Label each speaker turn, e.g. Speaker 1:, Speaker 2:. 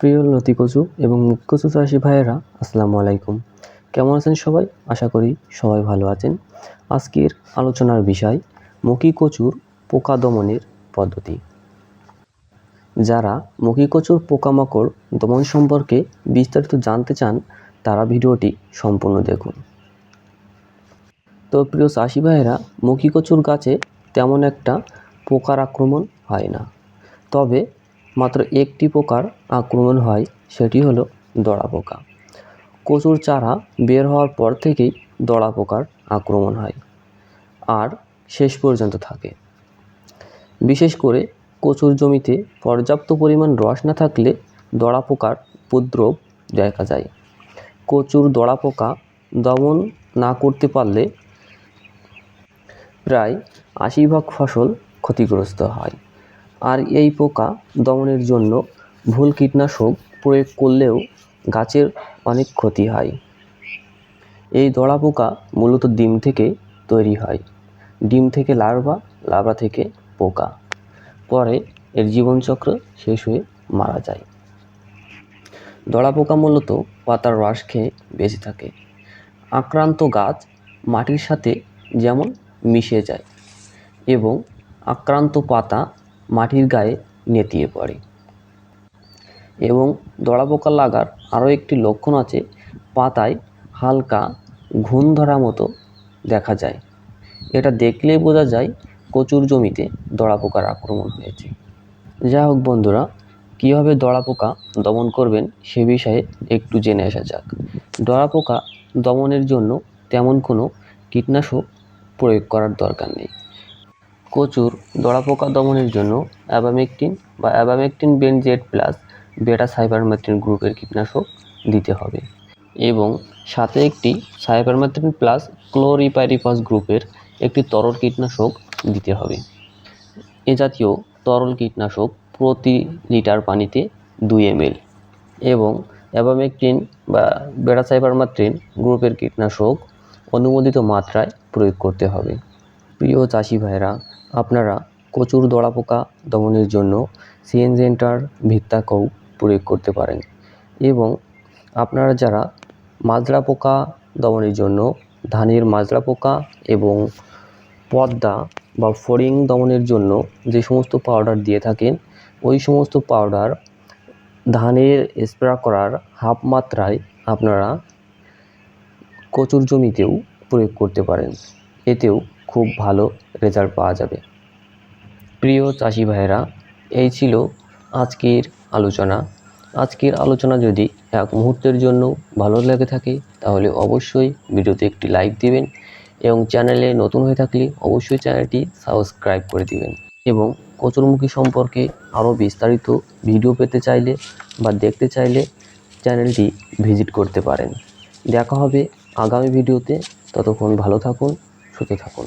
Speaker 1: প্রিয় লতি কচু এবং মুখ কচু চাষি ভাইয়েরা, আসসালামু আলাইকুম। কেমন আছেন সবাই? আশা করি সবাই ভালো আছেন। আজকের আলোচনার বিষয় মুখী কচুর পোকা দমনের পদ্ধতি। যারা মুখী কচুর পোকামাকড় দমন সম্পর্কে বিস্তারিত জানতে চান, তারা ভিডিওটি সম্পূর্ণ দেখুন। তো প্রিয় চাষি ভাইয়েরা মুখী কচুর গাছে তেমন একটা পোকার আক্রমণ হয় না। তবে মাত্র একটি পোকার আক্রমণ হয়, সেটি হলো দড়া পোকা। কচুর চারা বের হওয়ার পর থেকেই দড়া পোকার আক্রমণ হয় আর শেষ পর্যন্ত থাকে। বিশেষ করে কচুর জমিতে পর্যাপ্ত পরিমাণ রস না থাকলে দড়া পোকার উপদ্রব দেখা যায়। কচুর দড়া পোকা দমন না করতে পারলে প্রায় আশি ভাগ ফসল ক্ষতিগ্রস্ত হয়। আর এই পোকা দমনের জন্য ভুল কীটনাশক প্রয়োগ করলেও গাছের অনেক ক্ষতি হয়। এই দড়া পোকা মূলত ডিম থেকে তৈরি হয়। ডিম থেকে লার্ভা লার্ভা থেকে পোকা। পরে এর জীবনচক্র শেষ হয়ে মারা যায়। দড়া পোকা মূলত পাতার রস খেয়ে বেঁচে থাকে। আক্রান্ত গাছ মাটির সাথে যেমন মিশে যায় এবং আক্রান্ত পাতা মাটির গায়ে নেতিয়ে পড়ে। এবং দড়া পোকা লাগার আরও একটি লক্ষণ আছে, পাতায় হালকা ঘুণ ধরা মতো দেখা যায়। এটা দেখলেই বোঝা যায় কচুর জমিতে দড়া পোকার আক্রমণ হয়েছে। যাই হোক বন্ধুরা, কীভাবে দড়া পোকা দমন করবেন সে বিষয়ে একটু জেনে আসা যাক। দড়া পোকা দমনের জন্য তেমন কোনো কীটনাশক প্রয়োগ করার দরকার নেই। কচুর দড়া পোকা দমনের জন্য অ্যাবামেকটিন বা অ্যাবামেকটিন বেনজেড প্লাস বেটা সাইবারমেথ্রিন গ্রুপের কীটনাশক দিতে হবে। এবং সাথে একটি সাইবারমেথ্রিন প্লাস ক্লোরিপাইরিফাস গ্রুপের একটি তরল কীটনাশক দিতে হবে। এ জাতীয় তরল কীটনাশক প্রতি লিটার পানিতে দুই এমএল এবং অ্যাবামেকটিন বা বেটা সাইবারমেথ্রিন গ্রুপের কীটনাশক অনুমোদিত মাত্রায় প্রয়োগ করতে হবে। প্রিয় চাষি ভাইরা আপনারা কচুর দড়া পোকা দমনের জন্য সিএনজেন্টার ভিত্তাকৌ প্রয়োগ করতে পারেন এবং আপনারা যারা মাজরা পোকা দমনের জন্য ধানের মাজরা পোকা এবং পদ্মা বা ফড়িং দমনের জন্য যে সমস্ত পাউডার দিয়ে থাকেন, ওই সমস্ত পাউডার ধানের স্প্রে করার হাফ মাত্রায় আপনারা কচুর জমিতেও প্রয়োগ করতে পারেন। এতেও খুব ভালো রেজাল্ট পাওয়া যাবে। প্রিয় চাষি ভাইয়েরা, এই ছিল আজকের আলোচনা। আজকের আলোচনা যদি এক মুহূর্তের জন্য ভালো লেগে থাকে, তাহলে অবশ্যই ভিডিওতে একটি লাইক দিবেন এবং চ্যানেলে নতুন হয়ে থাকলে অবশ্যই চ্যানেলটি সাবস্ক্রাইব করে দিবেন এবং কচুরমুখী সম্পর্কে আরও বিস্তারিত ভিডিও পেতে চাইলে বা দেখতে চাইলে চ্যানেলটি ভিজিট করতে পারেন। দেখা হবে আগামী ভিডিওতে ততক্ষণ ভালো থাকুন। সুখে থাকুন।